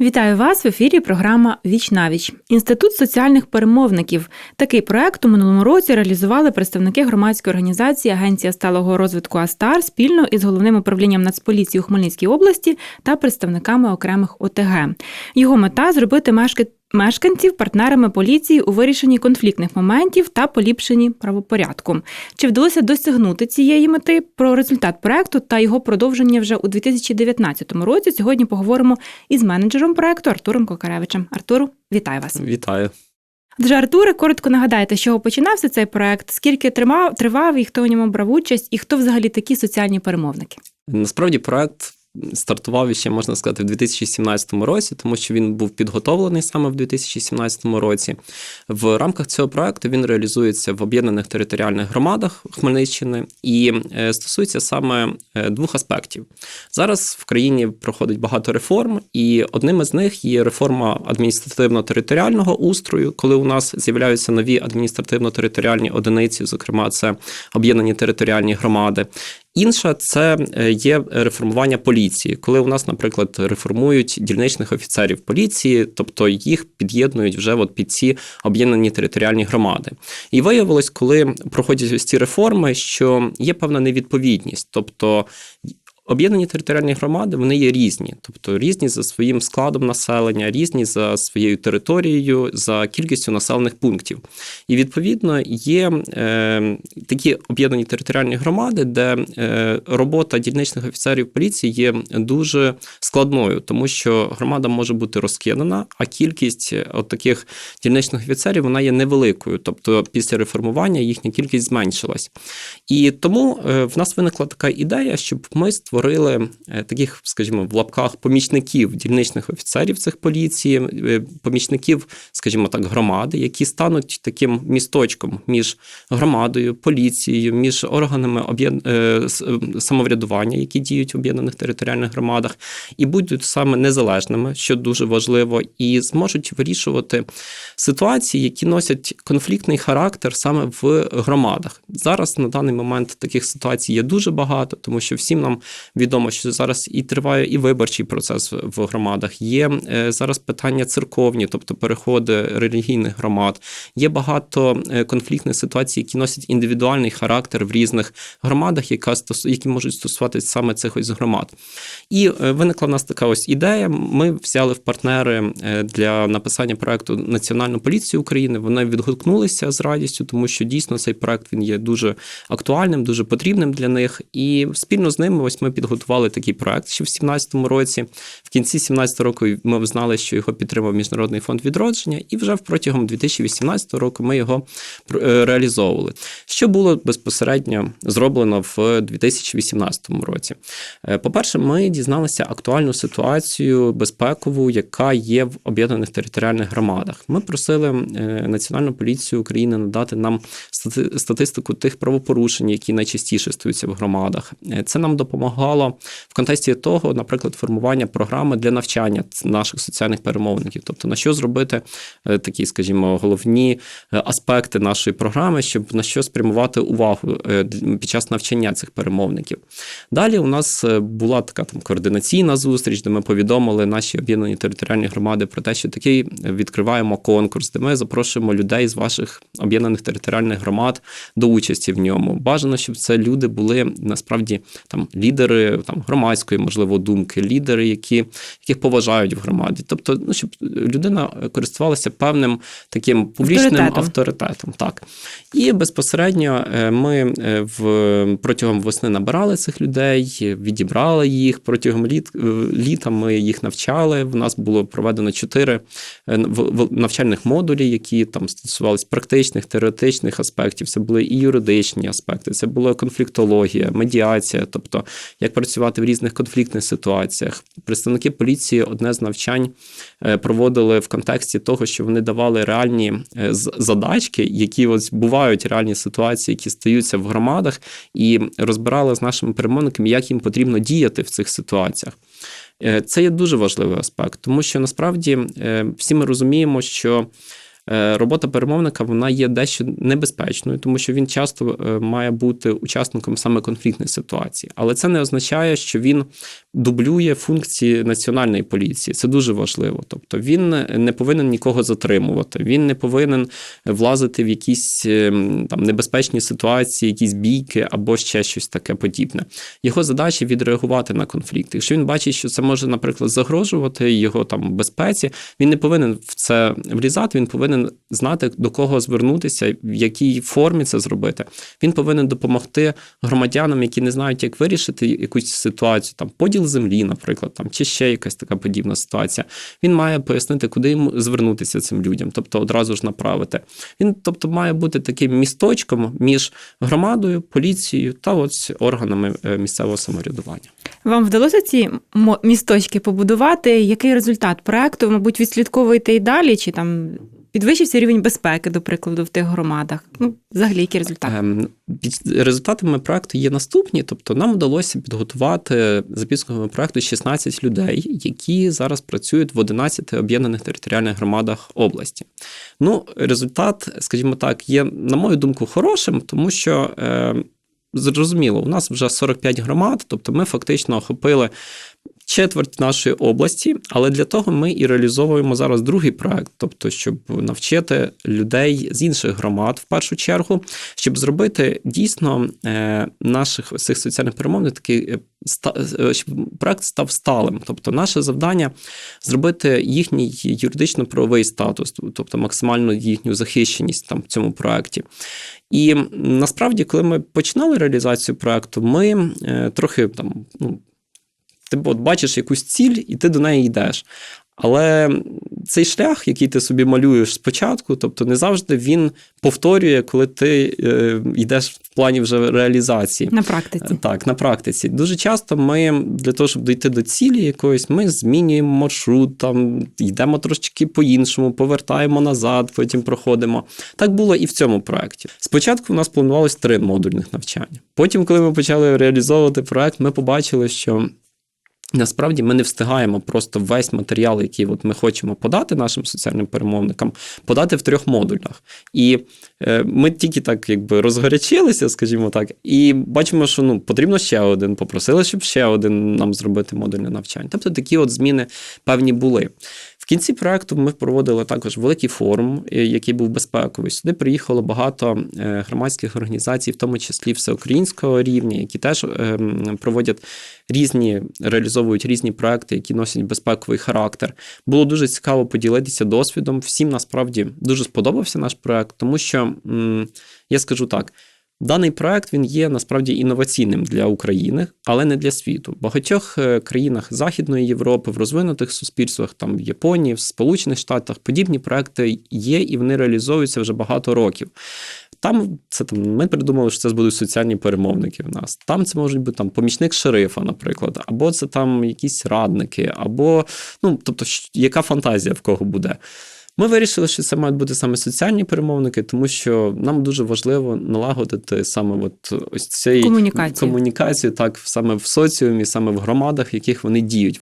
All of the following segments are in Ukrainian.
Вітаю вас в ефірі. Програма Віч навіч. Інститут соціальних перемовників. Такий проект у минулому році реалізували представники громадської організації Агенція сталого розвитку Астар спільно із головним управлінням Нацполіції у Хмельницькій області та представниками окремих ОТГ. Його мета зробити мешки- мешканців партнерами поліції у вирішенні конфліктних моментів та поліпшенні правопорядку. Чи вдалося досягнути цієї мети? Про результат проекту та його продовження вже у 2019 році. Сьогодні поговоримо із менеджером проекту Артуром Кокаревичем. Артуру, вітаю вас. Вітаю. Отже, Артуре, коротко нагадайте, з чого починався цей проект, скільки тримав, тривав і хто у ньому брав участь, і хто взагалі такі соціальні перемовники? Насправді проект стартував ще, можна сказати, в 2017 році, тому що він був підготовлений саме в 2017 році. В рамках цього проекту він реалізується в об'єднаних територіальних громадах Хмельниччини і е, стосується саме е, двох аспектів. Зараз в країні проходить багато реформ, і одним із них є реформа адміністративно-територіального устрою, коли у нас з'являються нові адміністративно-територіальні одиниці, зокрема, це об'єднані територіальні громади. Інша це е, є реформування поліції, коли у нас, наприклад, реформують дільничних офіцерів поліції, тобто їх під'єднують вже от під ці об'єднані територіальні громади. І виявилось, коли проходять ось ці реформи, що є певна невідповідність, тобто. Об'єднані територіальні громади вони є різні, тобто різні за своїм складом населення, різні за своєю територією, за кількістю населених пунктів. І відповідно є е, такі об'єднані територіальні громади, де е, робота дільничних офіцерів поліції є дуже складною, тому що громада може бути розкидана, а кількість от таких дільничних офіцерів вона є невеликою. Тобто після реформування їхня кількість зменшилась. І тому е, в нас виникла така ідея, щоб ми створили е, таких, скажімо, в лапках помічників дільничних офіцерів цих поліції, е, помічників, скажімо так, громади, які стануть таким місточком між громадою, поліцією, між органами е, самоврядування, які діють в об'єднаних територіальних громадах, і будуть саме незалежними, що дуже важливо, і зможуть вирішувати ситуації, які носять конфліктний характер саме в громадах. Зараз на даний момент таких ситуацій є дуже багато, тому що всім нам відомо, що зараз і триває і виборчий процес в- громадах. Є е, зараз питання церковні, тобто переходи релігійних громад. Є багато е, конфліктних ситуацій, які носять індивідуальний характер в різних громадах, яка які можуть стосуватися саме цих ось громад. І е, виникла в нас така ось ідея. Ми взяли в партнери для написання проекту Національну поліцію України. Вони відгукнулися з радістю, тому що дійсно цей проект він є дуже актуальним, дуже потрібним для них. І спільно з ними ось ми підготували такий проект ще в 2017 році. В кінці 2017 року ми знали, що його підтримав Міжнародний фонд відродження, і вже протягом 2018 року ми його е, реалізовували. Що було безпосередньо зроблено в 2018 році? Е, По-перше, ми дізналися актуальну ситуацію безпекову, яка є в об'єднаних територіальних громадах. Ми просили е, Національну поліцію України надати нам стати- статистику тих правопорушень, які найчастіше стаються в громадах. Це нам допомагало в контексті того, наприклад, формування програми для навчання наших соціальних перемовників, тобто на що зробити е, такі, скажімо, головні е, аспекти нашої програми, щоб на що спрямувати увагу е, під час навчання цих перемовників. Далі у нас була така там координаційна зустріч, де ми повідомили наші об'єднані територіальні громади про те, що такий відкриваємо конкурс, де ми запрошуємо людей з ваших об'єднаних територіальних громад до участі в ньому. Бажано, щоб це люди були насправді там лідери там громадської, можливо, думки, лідери, які яких поважають в громаді. Тобто, ну щоб людина користувалася певним таким публічним Авторитетом. авторитетом. Так і безпосередньо е, ми е, в протягом весни набирали цих людей, відібрали їх протягом літ е, літа. Ми їх навчали. В нас було проведено чотири навчальних модулі, які там стосувалися практичних, теоретичних аспектів. Це були і юридичні аспекти, це була конфліктологія, медіація, тобто як працювати в різних конфліктних ситуаціях. Представники поліції одне з навчань е, проводили в контексті того, що вони давали реальні е, задачки, які ось бувають реальні ситуації, які стаються в громадах, і розбирали з нашими перемовниками, як їм потрібно діяти в цих ситуаціях. Е, Це є дуже важливий аспект, тому що насправді всі ми розуміємо, що робота перемовника вона є дещо небезпечною, тому що він часто е, має бути учасником саме конфліктної ситуації. Але це не означає, що він дублює функції національної поліції. Це дуже важливо. Тобто він не повинен нікого затримувати, він не повинен влазити в якісь ем, там небезпечні ситуації, якісь бійки або ще щось таке подібне. Його задача відреагувати на конфлікт. Якщо він бачить, що це може, наприклад, загрожувати його там безпеці, він не повинен в це влізати. Він повинен знати до кого звернутися, в якій формі це зробити. Він повинен допомогти громадянам, які не знають, як вирішити якусь ситуацію, там поділ землі, наприклад, там чи ще якась така подібна ситуація. Він має пояснити, куди йому звернутися цим людям, тобто одразу ж направити. Він, тобто, має бути таким місточком між громадою, поліцією та ось органами е, місцевого самоврядування. Вам вдалося ці місточки побудувати? Який результат проекту? Мабуть, відслідковуєте і далі, чи там підвищився рівень безпеки, до прикладу, в тих громадах? Ну, взагалі, який результат? Ем, Результатами проекту є наступні. Тобто, нам вдалося підготувати за підсумками проекту 16 людей, які зараз працюють в 11 об'єднаних територіальних громадах області. Ну, результат, скажімо так, є, на мою думку, хорошим, тому що. Е, Зрозуміло, у нас вже 45 громад, тобто ми фактично охопили четверть нашої області, але для того ми і реалізовуємо зараз другий проект, тобто, щоб навчити людей з інших громад в першу чергу, щоб зробити дійсно е, наших цих соціальних перемовин такий. е, е, Щоб проект став сталим, тобто наше завдання зробити їхній юридично-правовий статус, тобто максимальну їхню захищеність там в цьому проекті. І насправді, коли ми починали реалізацію проекту, ми трохи там ну, ти от бачиш якусь ціль, і ти до неї йдеш. Але цей шлях, який ти собі малюєш спочатку, тобто не завжди він повторює, коли ти е, йдеш в плані вже реалізації. На практиці. Так, на практиці. Дуже часто ми для того, щоб дійти до цілі якоїсь, ми змінюємо маршрут, там йдемо трошечки по-іншому, повертаємо назад, потім проходимо. Так було і в цьому проєкті. Спочатку у нас планувалось три модульних навчання. Потім, коли ми почали реалізовувати проєкт, ми побачили, що. Насправді ми не встигаємо просто весь матеріал, який от ми хочемо подати нашим соціальним перемовникам, подати в трьох модулях. І е, ми тільки так якби розгорячилися, скажімо так, і бачимо, що ну потрібно ще один. Попросили, щоб ще один нам зробити модульне навчання. Тобто такі от зміни певні були. Кінці проекту ми проводили також великий форум, е, який був безпековий. Сюди приїхало багато е, громадських організацій, в тому числі всеукраїнського рівня, які теж ем, проводять різні, реалізовують різні проекти, які носять безпековий характер. Було дуже цікаво поділитися досвідом. Всім насправді дуже сподобався наш проект, тому що я скажу так. Даний проект він є насправді інноваційним для України, але не для світу. В багатьох е, країнах Західної Європи, в розвинутих суспільствах, там в Японії, в Сполучених Штатах подібні проекти є і вони реалізовуються вже багато років. Там це там ми придумали, що це будуть соціальні перемовники в нас. Там це можуть бути там помічник шерифа, наприклад, або це там якісь радники, або ну тобто, яка фантазія в кого буде. Ми вирішили, що це мають бути саме соціальні перемовники, тому що нам дуже важливо налагодити саме от ось цей Комунікацію. комунікацію, так саме в соціумі, саме в громадах, в яких вони діють.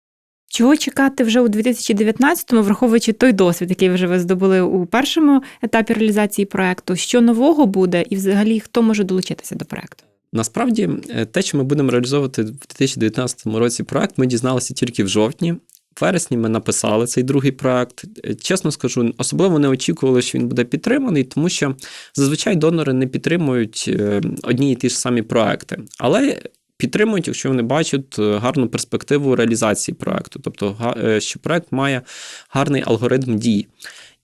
Чого чекати вже у 2019-му, враховуючи той досвід, який вже ви здобули у першому етапі реалізації проекту? Що нового буде, і взагалі хто може долучитися до проекту? Насправді, е, те, що ми будемо реалізовувати в 2019 році проект, ми дізналися тільки в жовтні. Вересні ми написали цей другий проект. Чесно скажу, особливо не очікували, що він буде підтриманий, тому що зазвичай донори не підтримують е, одні і ті ж самі проекти. Але підтримують, якщо вони бачать е, гарну перспективу реалізації проекту, тобто е, що проект має гарний алгоритм дій.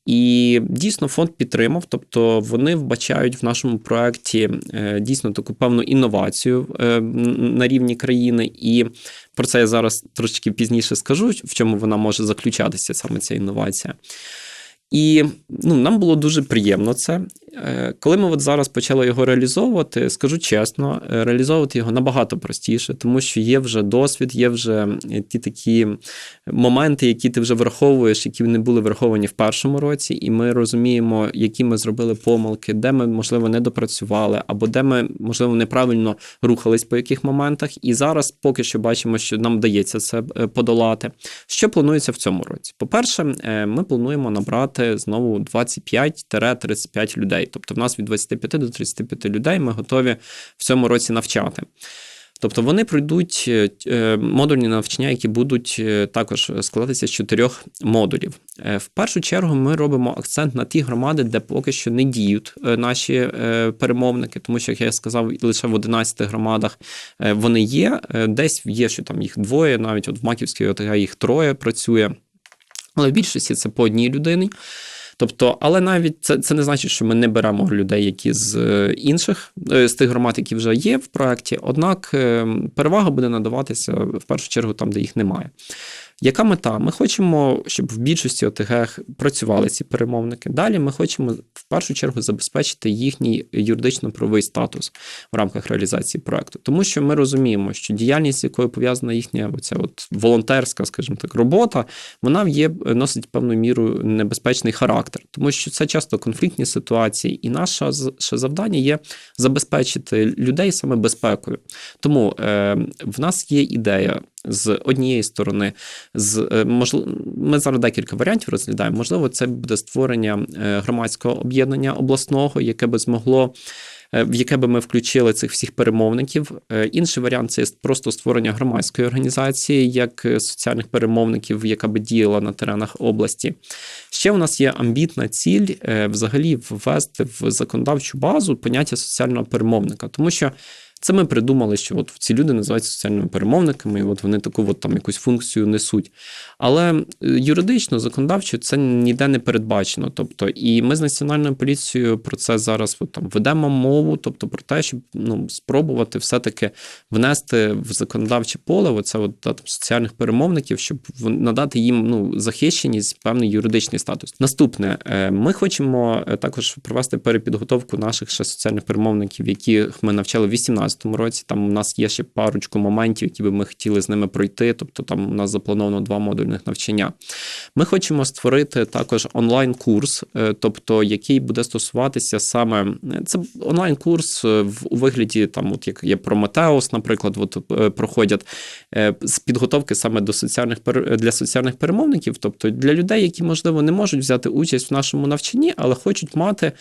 І дійсно фонд підтримав, тобто вони вбачають в нашому проєкті е, дійсно таку певну інновацію е, на рівні країни, і про це я зараз трошки пізніше скажу, в чому вона може заключатися саме ця інновація. І ну, нам було дуже приємно це. Е, Коли ми от зараз почали його реалізовувати, скажу чесно, е, реалізовувати його набагато простіше, тому що є вже досвід, є вже ті такі моменти, які ти вже враховуєш, які не були враховані в першому році, і ми розуміємо, які ми зробили помилки, де ми, можливо, не допрацювали, або де ми, можливо, неправильно рухались по яких моментах. І зараз поки що бачимо, що нам вдається це е, подолати. Що планується в цьому році? По-перше, ми плануємо набрати знову 25-35 людей. Тобто, в нас від 25 до 35 людей ми готові в цьому році навчати. Тобто вони пройдуть е, е, модульні навчання, які будуть е, також складатися з чотирьох модулів. В першу чергу ми робимо акцент на ті громади, де поки що не діють наші перемовники, тому що, як я сказав, лише в 11 громадах вони є. Десь є, що там їх двоє, навіть от в Маківській ОТГ їх троє працює. Але в більшості це по одній людині. Тобто, але навіть це, це не значить, що ми не беремо людей, які з е, інших е, з тих громад, які вже є в проєкті. Однак е, перевага буде надаватися в першу чергу там, де їх немає. Яка мета? Ми хочемо, щоб в більшості ОТГ працювали ці перемовники. Далі ми хочемо в першу чергу забезпечити їхній юридично-правовий статус в рамках реалізації проекту. Тому що ми розуміємо, що діяльність, якою пов'язана їхня оця от волонтерська, скажімо так, робота, вона є носить певну міру небезпечний характер, тому що це часто конфліктні ситуації, і наше завдання є забезпечити людей саме безпекою. Тому е, в нас є ідея. З однієї сторони, з е, можливо, ми зараз декілька варіантів розглядаємо. Можливо, це буде створення е, громадського об'єднання обласного, яке би змогло. е, В яке би ми включили цих всіх перемовників. Інший варіант це просто створення громадської організації, як соціальних перемовників, яка би діяла на теренах області. Ще у нас є амбітна ціль взагалі ввести в законодавчу базу поняття соціального перемовника, тому що це ми придумали, що от ці люди називаються соціальними перемовниками, і от вони таку от там якусь функцію несуть. Але е, юридично, законодавчо це ніде не передбачено. Тобто, і ми з національною поліцією про це зараз от, там ведемо мову, тобто про те, щоб ну, спробувати все-таки внести в законодавче поле оце от, та, там, соціальних перемовників, щоб надати їм ну, захищеність, певний юридичний статус. Наступне, е, ми хочемо е, також провести перепідготовку наших ще соціальних перемовників, яких ми навчали в 2018 році. Там у нас є ще парочку моментів, які би ми хотіли з ними пройти. Тобто, там у нас заплановано два модульних навчання. Ми хочемо створити також онлайн-курс, е, тобто який буде стосуватися саме це онлайн-курс е, у вигляді, там, от як є Прометеус, наприклад, от е, проходять е, з підготовки саме до соціальних для соціальних перемовників, тобто для людей, які можливо не можуть взяти участь в нашому навчанні, але хочуть мати.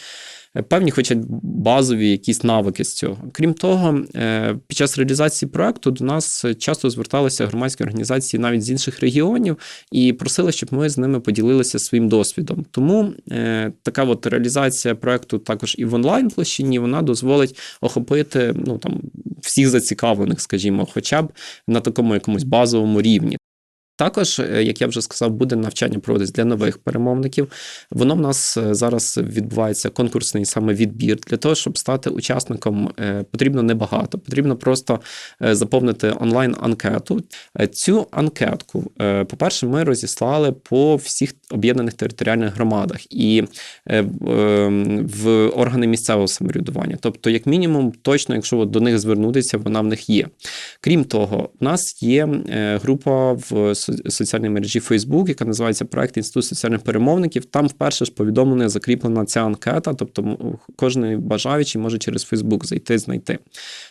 Певні, хоча базові якісь навики з цього. Крім того, е, під час реалізації проекту до нас часто зверталися громадські організації навіть з інших регіонів і просили, щоб ми з ними поділилися своїм досвідом. Тому е, така от реалізація проекту також і в онлайн площині вона дозволить охопити ну там всіх зацікавлених, скажімо, хоча б на такому якомусь базовому рівні. Також, е, як я вже сказав, буде навчання проводитись для нових перемовників. Воно в нас е, зараз відбувається конкурсний саме відбір. Для того, щоб стати учасником, е, потрібно небагато. Потрібно просто заповнити онлайн-анкету. Цю анкетку, по-перше, ми розіслали по всіх об'єднаних територіальних громадах і е, в- органи місцевого самоврядування. Тобто, як мінімум, точно, якщо до них звернутися, вона в них є. Крім того, в нас є група в соціальній мережі Facebook, яка називається Проект Інститут соціальних перемовників. Там вперше ж повідомлення закріплена ця анкета, тобто кожен бажаючий може через Facebook зайти, знайти.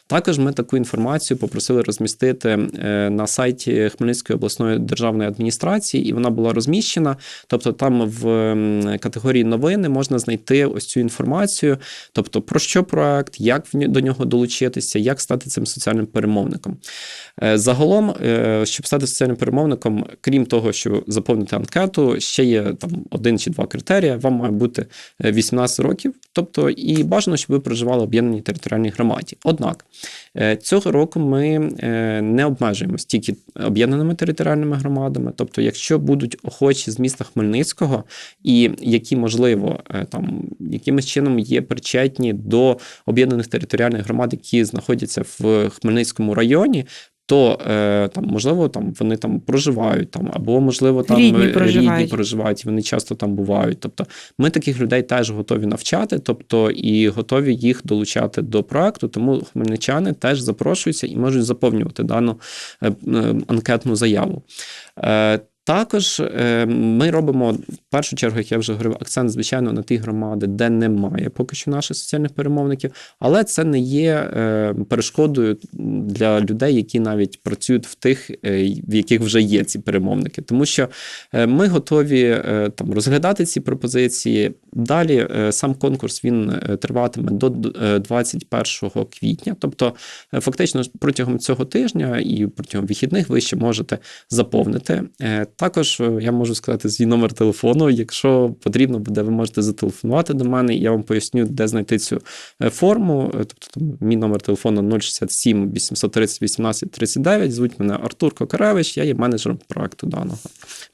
Також ми таку інформацію попросили розмістити е, на сайті Хмельницької обласної державної адміністрації, і вона була розміщена. Тобто, там в категорії новини можна знайти ось цю інформацію, тобто про що проект, як до нього долучитися, як стати цим соціальним перемовником. Е, Загалом, е, щоб стати соціальним перемовником, крім того, що заповнити анкету, ще є там один чи два критерії. Вам має бути е, 18 років, тобто і бажано, щоб ви проживали в об'єднаній територіальній громаді. Однак е, цього року ми е, не обмежуємось тільки об'єднаними територіальними громадами. Тобто, якщо будуть охочі з міста Хмельницького і які можливо е, там якимось чином є причетні до об'єднаних територіальних громад, які знаходяться в Хмельницькому районі. То е, там можливо там вони там проживають там, або можливо там Рідні е, проживають. рідні проживають, і вони часто там бувають. Тобто ми таких людей теж готові навчати, тобто і готові їх долучати до проекту. Тому хмельничани теж запрошуються і можуть заповнювати дану е, е, анкетну заяву. Е, Також е, ми робимо в першу чергу, як я вже говорив, акцент, звичайно, на ті громади, де немає поки що наших соціальних перемовників, але це не є е, перешкодою для людей, які навіть працюють в тих, е, в яких вже є ці перемовники. Тому що ми готові там розглядати ці пропозиції. Далі сам конкурс він триватиме до е, 21 квітня. Тобто, фактично, протягом цього тижня і протягом вихідних ви ще можете заповнити. Також е, я можу сказати свій номер телефону. Якщо потрібно буде, ви можете зателефонувати до мене, і я вам поясню, де знайти цю е, форму. Е, Тобто, мій номер телефону 067 830 18 39. Звуть мене Артур Кокаревич, я є менеджером проекту даного.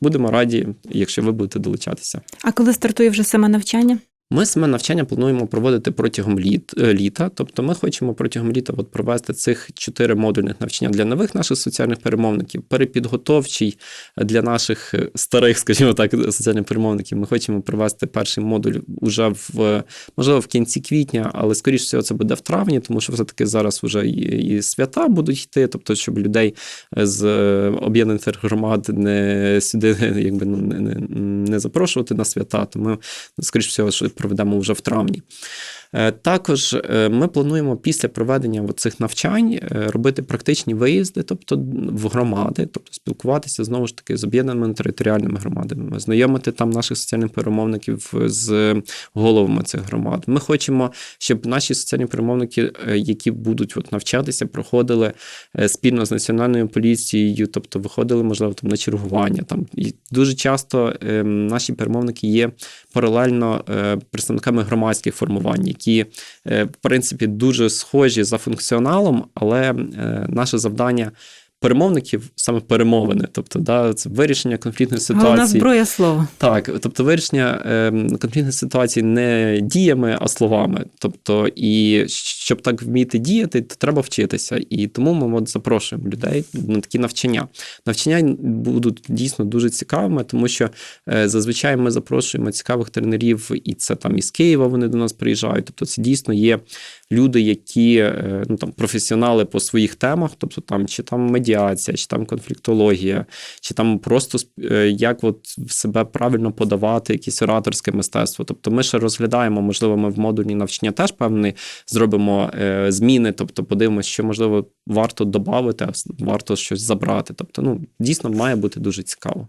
Будемо раді, якщо ви будете долучатися. А коли стартує вже саме навчання? Ми саме навчання плануємо проводити протягом літ, е, літа. Тобто, ми хочемо протягом літа от провести цих чотири модульних навчання для нових наших соціальних перемовників, перепідготовчий для наших е, старих, скажімо так, соціальних перемовників. Ми хочемо провести перший модуль уже в можливо в кінці квітня, але скоріш всього це буде в травні, тому що все-таки зараз вже і, свята будуть йти. Тобто, щоб людей з е, об'єднаних громад не сюди, якби ну не, не, не запрошувати на свята. Тому скоріш всього, що проведемо вже в травні. Е, Також е, ми плануємо після проведення цих навчань е, робити практичні виїзди, тобто в громади, тобто спілкуватися знову ж таки з об'єднаними територіальними громадами, знайомити там наших соціальних перемовників з головами цих громад. Ми хочемо, щоб наші соціальні перемовники, які будуть от навчатися, проходили спільно з національною поліцією, тобто виходили, можливо, там на чергування. Там і дуже часто е, наші перемовники є паралельно представниками громадських формувань, які е, в принципі дуже схожі за функціоналом, але е, наше завдання. Перемовників саме перемовини, тобто да, це вирішення конфліктної ситуації. Головна зброя слова. Так, тобто вирішення е, конфліктних ситуацій не діями, а словами. Тобто, і щоб так вміти діяти, то треба вчитися. І тому ми от запрошуємо людей на такі навчання. Навчання будуть дійсно дуже цікавими, тому що е, зазвичай ми запрошуємо цікавих тренерів, і це там із Києва вони до нас приїжджають. Тобто, це дійсно є люди, які е, ну там професіонали по своїх темах, тобто там чи там медіація, чи там конфліктологія, чи там просто е, як от себе правильно подавати, якесь ораторське мистецтво. Тобто, ми ще розглядаємо, можливо, ми в модульні навчання теж певні зробимо е, зміни, тобто подивимося, що можливо варто додати, а варто щось забрати. Тобто, ну дійсно має бути дуже цікаво.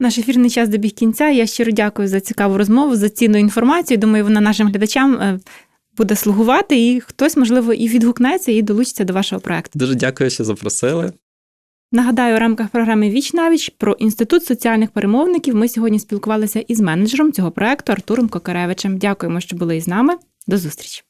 Наш ефірний час добіг кінця. Я щиро дякую за цікаву розмову, за цінну інформацію. Думаю, вона нашим глядачам е, буде слугувати, і хтось, можливо, і відгукнеться, і долучиться до вашого проекту. Дуже дякую, що запросили. Нагадаю, у рамках програми Віч навіч про інститут соціальних перемовників ми сьогодні спілкувалися із менеджером цього проекту Артуром Кокаревичем. Дякуємо, що були із нами. До зустрічі.